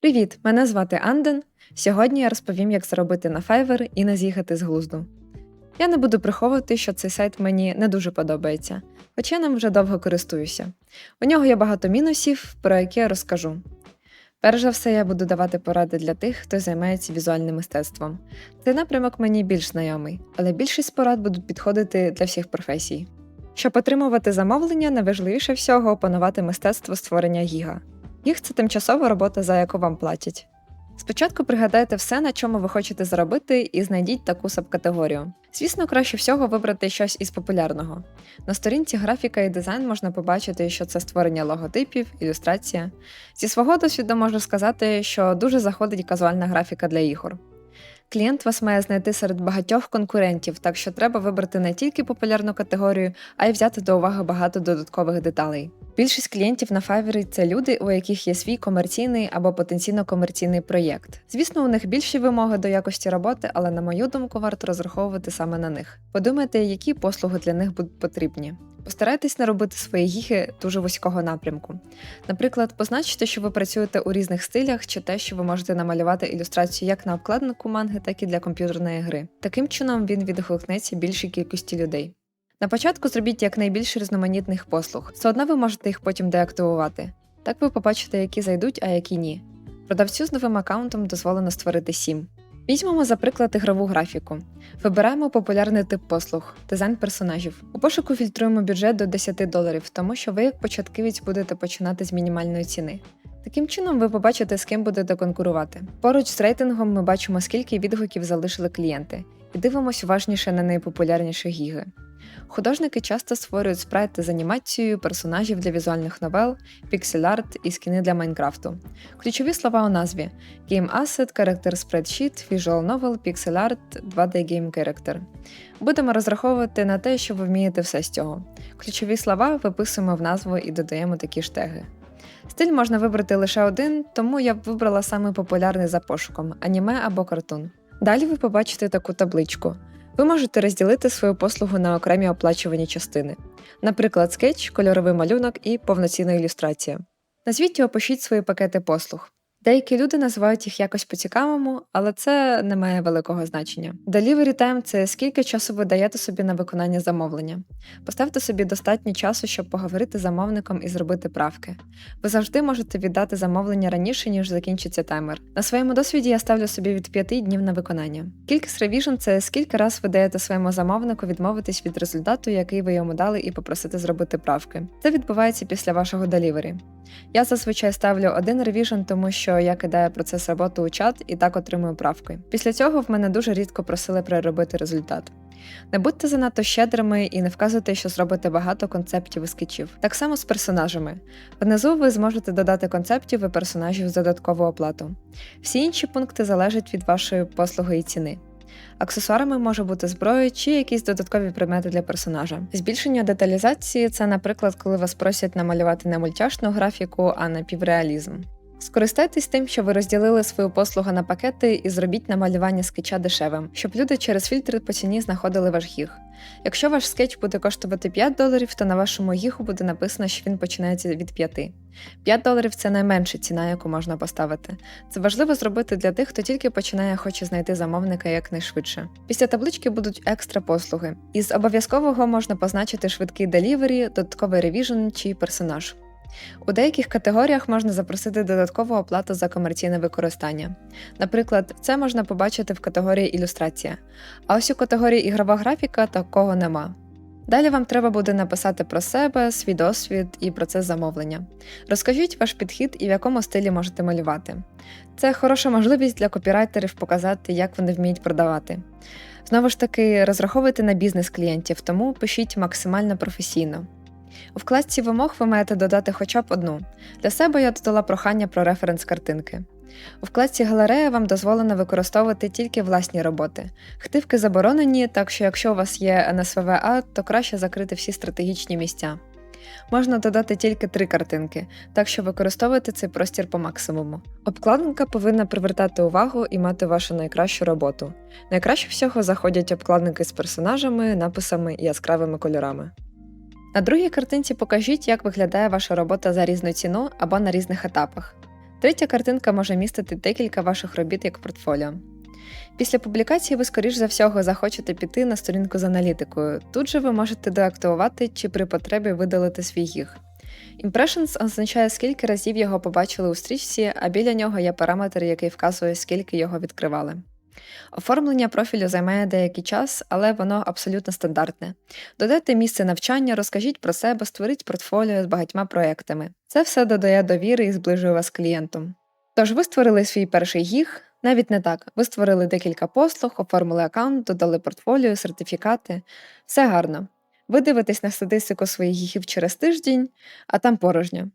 Привіт! Мене звати Анден. Сьогодні я розповім, як заробити на Fiverr і не з'їхати з глузду. Я не буду приховувати, що цей сайт мені не дуже подобається, хоча я ним вже довго користуюся. У нього є багато мінусів, про які я розкажу. Перш за все, я буду давати поради для тих, хто займається візуальним мистецтвом. Цей напрямок мені більш знайомий, але більшість порад будуть підходити для всіх професій. Щоб отримувати замовлення, найважливіше всього опанувати мистецтво створення гіга. Їх це тимчасова робота, за яку вам платять. Спочатку пригадайте все, на чому ви хочете заробити, і знайдіть таку субкатегорію. Звісно, краще всього вибрати щось із популярного. На сторінці графіка і дизайн можна побачити, що це створення логотипів, ілюстрація. Зі свого досвіду можу сказати, що дуже заходить казуальна графіка для ігор. Клієнт вас має знайти серед багатьох конкурентів, так що треба вибрати не тільки популярну категорію, а й взяти до уваги багато додаткових деталей. Більшість клієнтів на Fiverr – це люди, у яких є свій комерційний або потенційно комерційний проєкт. Звісно, у них більші вимоги до якості роботи, але на мою думку, варто розраховувати саме на них. Подумайте, які послуги для них будуть потрібні. Постарайтесь не робити свої гіги дуже вузького напрямку. Наприклад, позначте, що ви працюєте у різних стилях, чи те, що ви можете намалювати ілюстрацію як на обкладинку манги, так і для комп'ютерної гри. Таким чином він відгукнеться більшій кількості людей. На початку зробіть якнайбільше різноманітних послуг, все одно ви можете їх потім деактивувати. Так ви побачите, які зайдуть, а які ні. Продавцю з новим аккаунтом дозволено створити 7. Візьмемо, за приклад, ігрову графіку. Вибираємо популярний тип послуг дизайн персонажів. У пошуку фільтруємо бюджет до 10 доларів, тому що ви, як початківець, будете починати з мінімальної ціни. Таким чином, ви побачите, з ким будете конкурувати. Поруч з рейтингом ми бачимо, скільки відгуків залишили клієнти, і дивимося уважніше на найпопулярніші гіги. Художники часто створюють спрайти з анімацією, персонажів для візуальних новел, піксель-арт і скіни для Майнкрафту. Ключові слова у назві: Game Asset, Character Spreadsheet, Visual Novel, Pixel Art, 2D Game Character. Будемо розраховувати на те, що ви вмієте все з цього. Ключові слова виписуємо в назву і додаємо такі ж теги. Стиль можна вибрати лише один, тому я б вибрала популярний за пошуком аніме або картун. Далі ви побачите таку табличку. Ви можете розділити свою послугу на окремі оплачувані частини, наприклад, скетч, кольоровий малюнок і повноцінна ілюстрація. Назвіть і опишіть свої пакети послуг. Деякі люди називають їх якось по-цікавому, але це не має великого значення. Delivery time – це скільки часу ви даєте собі на виконання замовлення. Поставте собі достатньо часу, щоб поговорити з замовником і зробити правки. Ви завжди можете віддати замовлення раніше, ніж закінчиться таймер. На своєму досвіді я ставлю собі від 5 днів на виконання. Кількість ревіжн це скільки раз ви даєте своєму замовнику відмовитись від результату, який ви йому дали, і попросити зробити правки. Це відбувається після вашого делівері. Я зазвичай ставлю один ревіжн, тому що я кидаю процес роботи у чат і так отримую правки. Після цього в мене дуже рідко просили переробити результат. Не будьте занадто щедрими і не вказуйте, що зробите багато концептів і скетчів. Так само з персонажами. Внизу ви зможете додати концептів і персонажів з додаткову оплату. Всі інші пункти залежать від вашої послуги і ціни. Аксесуарами може бути зброя чи якісь додаткові предмети для персонажа. Збільшення деталізації це, наприклад, коли вас просять намалювати не мультяшну графіку, а напівреалізм. Скористайтесь тим, що ви розділили свою послугу на пакети і зробіть намалювання скетча дешевим, щоб люди через фільтри по ціні знаходили ваш гіг. Якщо ваш скетч буде коштувати 5 доларів, то на вашому гігу буде написано, що він починається від 5. 5 доларів це найменша ціна, яку можна поставити. Це важливо зробити для тих, хто тільки починає хоче знайти замовника якнайшвидше. Після таблички будуть екстра послуги. Із обов'язкового можна позначити швидкий делівері, додатковий ревіжн чи персонаж. У деяких категоріях можна запросити додаткову оплату за комерційне використання. Наприклад, це можна побачити в категорії ілюстрація, а ось у категорії ігрова графіка такого нема. Далі вам треба буде написати про себе, свій досвід і процес замовлення. Розкажіть ваш підхід і в якому стилі можете малювати. Це хороша можливість для копірайтерів показати, як вони вміють продавати. Знову ж таки, розраховуйте на бізнес клієнтів, тому пишіть максимально професійно. У вкладці вимог ви маєте додати хоча б одну. Для себе я додала прохання про референс картинки. У вкладці галерея вам дозволено використовувати тільки власні роботи. Хтивки заборонені, так що якщо у вас є НСВВА, то краще закрити всі стратегічні місця. Можна додати тільки три картинки, так що використовуйте цей простір по максимуму. Обкладинка повинна привертати увагу і мати вашу найкращу роботу. Найкраще всього заходять обкладинки з персонажами, написами і яскравими кольорами. На другій картинці покажіть, як виглядає ваша робота за різну ціну або на різних етапах. Третя картинка може містити декілька ваших робіт як портфоліо. Після публікації ви, скоріш за всього, захочете піти на сторінку з аналітикою. Тут же ви можете деактивувати чи при потребі видалити свій гіг. Impressions означає, скільки разів його побачили у стрічці, а біля нього є параметр, який вказує, скільки його відкривали. Оформлення профілю займає деякий час, але воно абсолютно стандартне. Додайте місце навчання, розкажіть про себе, створіть портфоліо з багатьма проектами. Це все додає довіри і зближує вас з клієнтом. Тож ви створили свій перший гіг, навіть не так. Ви створили декілька послуг, оформили аккаунт, додали портфоліо, сертифікати. Все гарно. Ви дивитесь на статистику своїх гігів через тиждень, а там порожньо.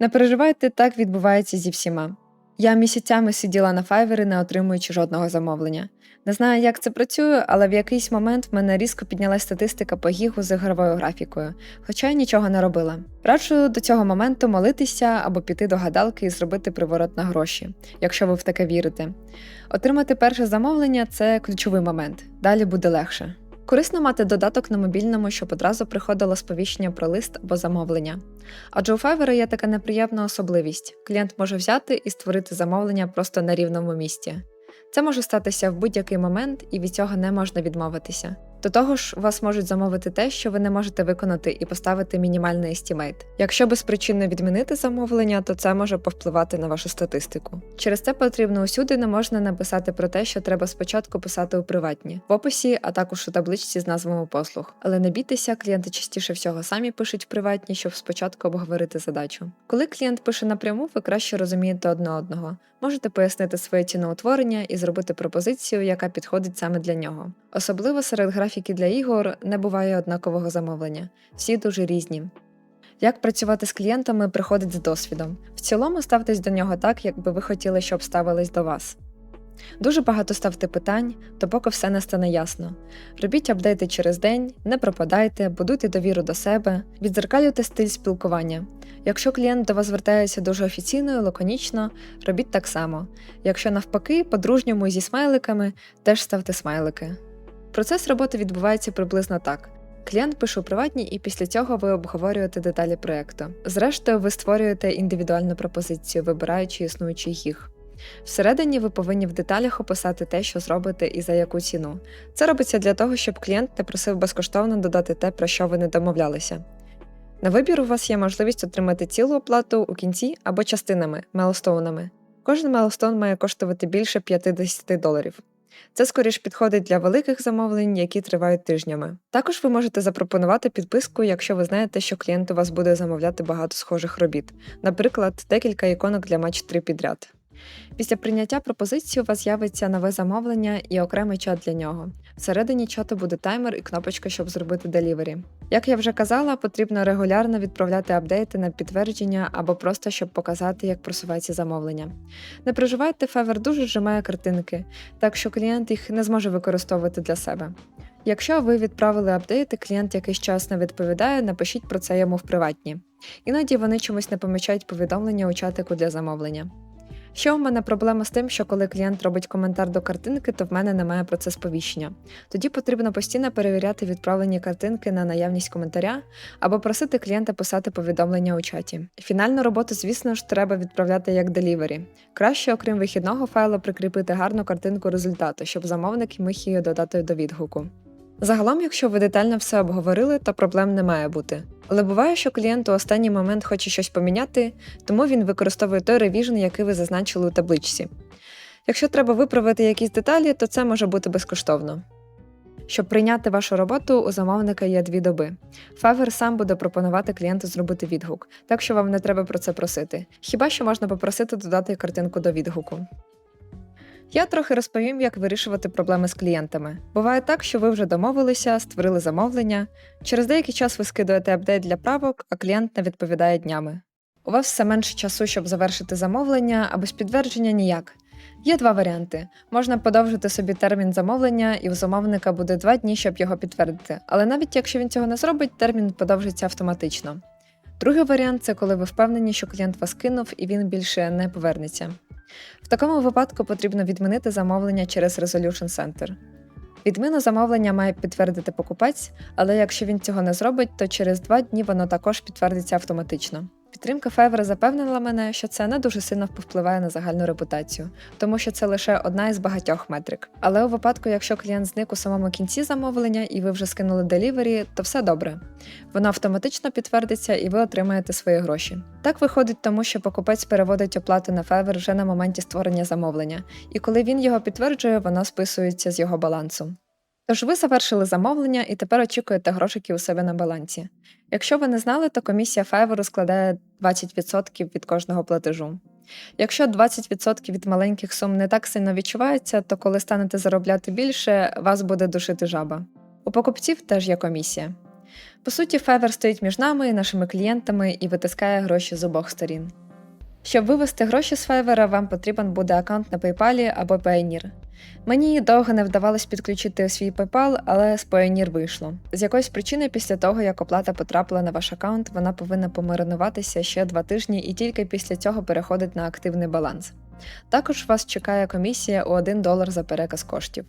Не переживайте, так відбувається зі всіма. Я місяцями сиділа на файвері, не отримуючи жодного замовлення. Не знаю, як це працює, але в якийсь момент в мене різко піднялась статистика по гігу з ігровою графікою, хоча я нічого не робила. Раджу до цього моменту молитися або піти до гадалки і зробити приворот на гроші, якщо ви в таке вірите. Отримати перше замовлення це ключовий момент, далі буде легше. Корисно мати додаток на мобільному, щоб одразу приходило сповіщення про лист або замовлення. Адже у Fiverr є така неприємна особливість: клієнт може взяти і створити замовлення просто на рівному місці. Це може статися в будь-який момент, і від цього не можна відмовитися. До того ж, вас можуть замовити те, що ви не можете виконати, і поставити мінімальний естімейт. Якщо безпричинно відмінити замовлення, то це може повпливати на вашу статистику. Через це потрібно усюди не можна написати про те, що треба спочатку писати у приватні, в описі, а також у табличці з назвами послуг. Але не бійтеся, клієнти частіше всього самі пишуть в приватні, щоб спочатку обговорити задачу. Коли клієнт пише напряму, ви краще розумієте одне одного. Можете пояснити своє ціноутворення і зробити пропозицію, яка підходить саме для нього. Особливо серед графіки для ігор не буває однакового замовлення, всі дуже різні. Як працювати з клієнтами приходить з досвідом. В цілому ставтесь до нього так, якби ви хотіли, щоб ставились до вас. Дуже багато ставте питань, допоки все не стане ясно. Робіть апдейти через день, не пропадайте, будуйте довіру до себе, відзеркалюйте стиль спілкування. Якщо клієнт до вас звертається дуже офіційно і лаконічно, робіть так само. Якщо навпаки, по-дружньому і зі смайликами, теж ставте смайлики. Процес роботи відбувається приблизно так. Клієнт пише у приватній, і після цього ви обговорюєте деталі проєкту. Зрештою, ви створюєте індивідуальну пропозицію, вибираючи існуючий їх. Всередині ви повинні в деталях описати те, що зробите і за яку ціну. Це робиться для того, щоб клієнт не просив безкоштовно додати те, про що ви не домовлялися. На вибір у вас є можливість отримати цілу оплату у кінці або частинами мелостоунами. Кожен мелостон має коштувати більше 50 доларів. Це скоріш підходить для великих замовлень, які тривають тижнями. Також ви можете запропонувати підписку, якщо ви знаєте, що клієнт у вас буде замовляти багато схожих робіт, наприклад, декілька іконок для матч 3 підряд. Після прийняття пропозиції у вас з'явиться нове замовлення і окремий чат для нього. Всередині чату буде таймер і кнопочка, щоб зробити делівері. Як я вже казала, потрібно регулярно відправляти апдейти на підтвердження або просто щоб показати, як просувається замовлення. Не переживайте, Fiverr дуже зжимає картинки, так що клієнт їх не зможе використовувати для себе. Якщо ви відправили апдейти, клієнт якийсь час не відповідає, напишіть про це йому в приватні. Іноді вони чомусь не помічають повідомлення у чатику для замовлення. Ще у мене проблема з тим, що коли клієнт робить коментар до картинки, то в мене немає про це сповіщення. Тоді потрібно постійно перевіряти відправлені картинки на наявність коментаря або просити клієнта писати повідомлення у чаті. Фінальну роботу, звісно ж, треба відправляти як делівері. Краще, окрім вихідного файлу, прикріпити гарну картинку результату, щоб замовник міг її додати до відгуку. Загалом, якщо ви детально все обговорили, то проблем не має бути. Але буває, що клієнт у останній момент хоче щось поміняти, тому він використовує той ревіжн, який ви зазначили у табличці. Якщо треба виправити якісь деталі, то це може бути безкоштовно. Щоб прийняти вашу роботу, у замовника є дві доби. Fiverr сам буде пропонувати клієнту зробити відгук, так що вам не треба про це просити. Хіба що можна попросити додати картинку до відгуку. Я трохи розповім, як вирішувати проблеми з клієнтами. Буває так, що ви вже домовилися, створили замовлення. Через деякий час ви скидуєте апдейт для правок, а клієнт не відповідає днями. У вас все менше часу, щоб завершити замовлення, а без підтвердження ніяк. Є два варіанти: можна подовжити собі термін замовлення, і у замовника буде два дні, щоб його підтвердити. Але навіть якщо він цього не зробить, термін подовжиться автоматично. Другий варіант це коли ви впевнені, що клієнт вас кинув і він більше не повернеться. В такому випадку потрібно відмінити замовлення через Resolution Center. Відміну замовлення має підтвердити покупець, але якщо він цього не зробить, то через два дні воно також підтвердиться автоматично. Підтримка Fiverr запевнила мене, що це не дуже сильно впливає на загальну репутацію, тому що це лише одна із багатьох метрик. Але у випадку, якщо клієнт зник у самому кінці замовлення і ви вже скинули делівері, то все добре. Воно автоматично підтвердиться і ви отримаєте свої гроші. Так виходить, тому що покупець переводить оплату на Fiverr вже на моменті створення замовлення, і коли він його підтверджує, воно списується з його балансу. Тож ви завершили замовлення і тепер очікуєте грошики у себе на балансі. Якщо ви не знали, то комісія Fiverr складає 20% від кожного платежу. Якщо 20% від маленьких сум не так сильно відчувається, то коли станете заробляти більше, вас буде душити жаба. У покупців теж є комісія. По суті, Fiverr стоїть між нами і нашими клієнтами і витискає гроші з обох сторін. Щоб вивести гроші з Fiverr, вам потрібен буде аккаунт на PayPal або Payoneer. Мені довго не вдавалось підключити свій PayPal, але з Payoneer вийшло. З якоїсь причини, після того, як оплата потрапила на ваш аккаунт, вона повинна помаринуватися ще два тижні і тільки після цього переходить на активний баланс. Також вас чекає комісія у 1 долар за переказ коштів.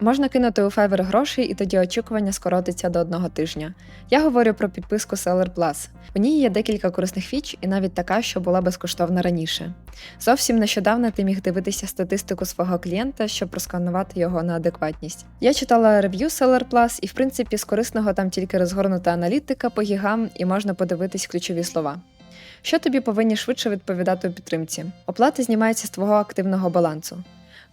Можна кинути у Fiverr гроші, і тоді очікування скоротиться до одного тижня. Я говорю про підписку Seller Plus. У ній є декілька корисних фіч, і навіть така, що була безкоштовна раніше. Зовсім нещодавно ти міг дивитися статистику свого клієнта, щоб просканувати його на адекватність. Я читала рев'ю Seller Plus, і в принципі з корисного там тільки розгорнута аналітика по гігам, і можна подивитись ключові слова. Що тобі повинні швидше відповідати у підтримці? Оплата знімається з твого активного балансу.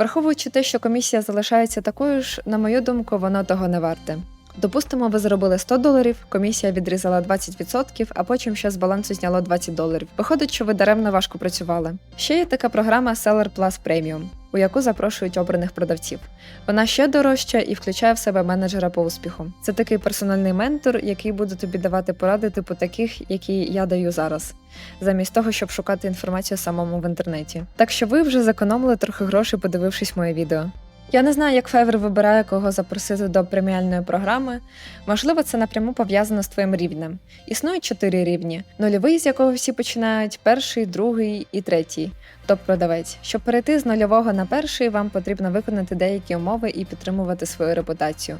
Враховуючи те, що комісія залишається такою ж, на мою думку, воно того не варте. Допустимо, ви заробили 100 доларів, комісія відрізала 20%, а потім ще з балансу зняло 20 доларів. Виходить, що ви даремно важко працювали. Ще є така програма Seller Plus Premium, у яку запрошують обраних продавців. Вона ще дорожча і включає в себе менеджера по успіху. Це такий персональний ментор, який буде тобі давати поради, типу таких, які я даю зараз, замість того, щоб шукати інформацію самому в інтернеті. Так що ви вже зекономили трохи грошей, подивившись моє відео. Я не знаю, як Fiverr вибирає, кого запросити до преміальної програми. Можливо, це напряму пов'язано з твоїм рівнем. Існують чотири рівні: нульовий, з якого всі починають, перший, другий і третій топ-продавець. Щоб перейти з нульового на перший, вам потрібно виконати деякі умови і підтримувати свою репутацію.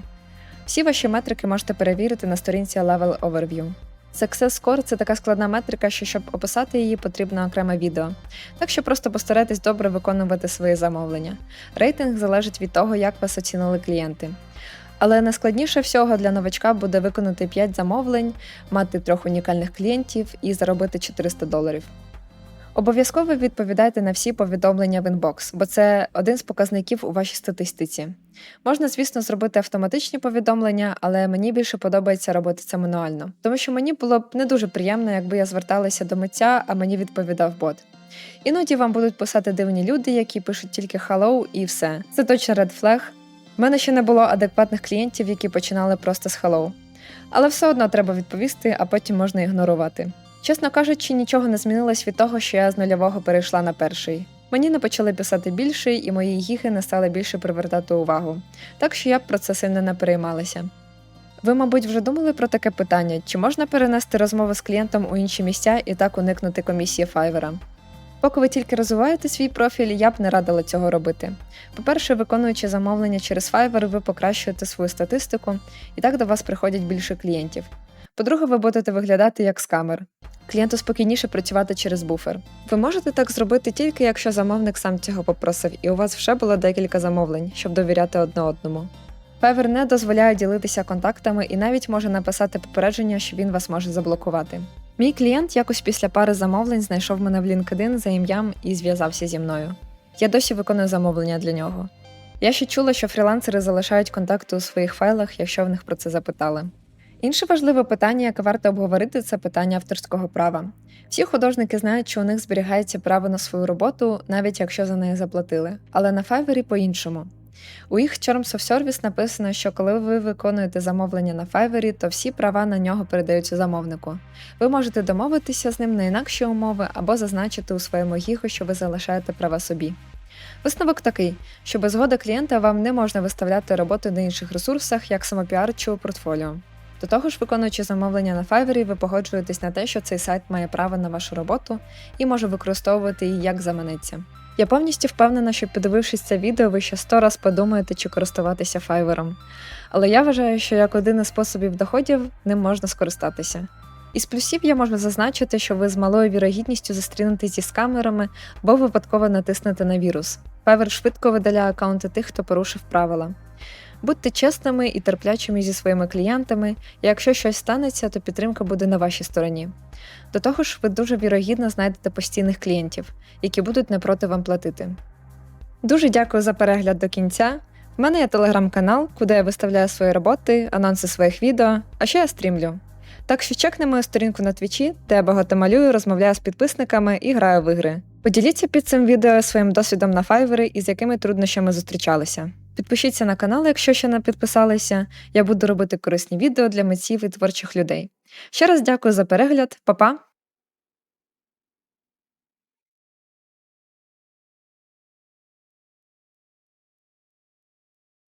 Всі ваші метрики можете перевірити на сторінці Level Overview. Success Score – це така складна метрика, що щоб описати її, потрібно окреме відео. Так що просто постарайтесь добре виконувати свої замовлення. Рейтинг залежить від того, як вас оцінили клієнти. Але найскладніше всього для новачка буде виконати 5 замовлень, мати трьох унікальних клієнтів і заробити 400 доларів. Обов'язково відповідайте на всі повідомлення в інбокс, бо це один з показників у вашій статистиці. Можна, звісно, зробити автоматичні повідомлення, але мені більше подобається робити це мануально, тому що мені було б не дуже приємно, якби я зверталася до митця, а мені відповідав бот. Іноді вам будуть писати дивні люди, які пишуть тільки «hello» і все. Це точно red flag. В мене ще не було адекватних клієнтів, які починали просто з «hello». Але все одно треба відповісти, а потім можна ігнорувати. Чесно кажучи, нічого не змінилось від того, що я з нульового перейшла на перший. Мені не почали писати більше, і мої гіги не стали більше привертати увагу, так що я б про це сильно не переймалася. Ви, мабуть, вже думали про таке питання, чи можна перенести розмову з клієнтом у інші місця і так уникнути комісії Fiverr? Поки ви тільки розвиваєте свій профіль, я б не радила цього робити. По-перше, виконуючи замовлення через Fiverr, ви покращуєте свою статистику, і так до вас приходять більше клієнтів. По-друге, ви будете виглядати як скамер. Клієнту спокійніше працювати через буфер. Ви можете так зробити тільки якщо замовник сам цього попросив, і у вас вже було декілька замовлень, щоб довіряти одне одному. Fiverr не дозволяє ділитися контактами і навіть може написати попередження, що він вас може заблокувати. Мій клієнт якось після пари замовлень знайшов мене в LinkedIn за ім'ям і зв'язався зі мною. Я досі виконую замовлення для нього. Я ще чула, що фрілансери залишають контакти у своїх файлах, якщо в них про це запитали. Інше важливе питання, яке варто обговорити, це питання авторського права. Всі художники знають, що у них зберігається право на свою роботу, навіть якщо за неї заплатили. Але на Fiverr по-іншому. У їх Terms of Service написано, що коли ви виконуєте замовлення на Fiverr, то всі права на нього передаються замовнику. Ви можете домовитися з ним на інакші умови або зазначити у своєму гіго, що ви залишаєте права собі. Висновок такий, що без згоди клієнта вам не можна виставляти роботу на інших ресурсах, як самопіар чи у портфоліо. До того ж, виконуючи замовлення на Fiverr, ви погоджуєтесь на те, що цей сайт має право на вашу роботу і може використовувати її як заманеться. Я повністю впевнена, що подивившись це відео, ви ще сто раз подумаєте, чи користуватися Fiverr. Але я вважаю, що як один із способів доходів ним можна скористатися. Із плюсів я можу зазначити, що ви з малою вірогідністю зустрінетесь із камерами, бо випадково натиснете на вірус. Fiverr швидко видаляє аккаунти тих, хто порушив правила. Будьте чесними і терплячими зі своїми клієнтами, і якщо щось станеться, то підтримка буде на вашій стороні. До того ж, ви дуже вірогідно знайдете постійних клієнтів, які будуть не проти вам платити. Дуже дякую за перегляд до кінця. В мене є телеграм-канал, куди я виставляю свої роботи, анонси своїх відео, а ще я стрімлю. Так що чекни мою сторінку на твічі, де я багато малюю, розмовляю з підписниками і граю в ігри. Поділіться під цим відео своїм досвідом на файвери і з якими труднощами зустрічалися. Підпишіться на канал, якщо ще не підписалися. Я буду робити корисні відео для митців і творчих людей. Ще раз дякую за перегляд, Па-па!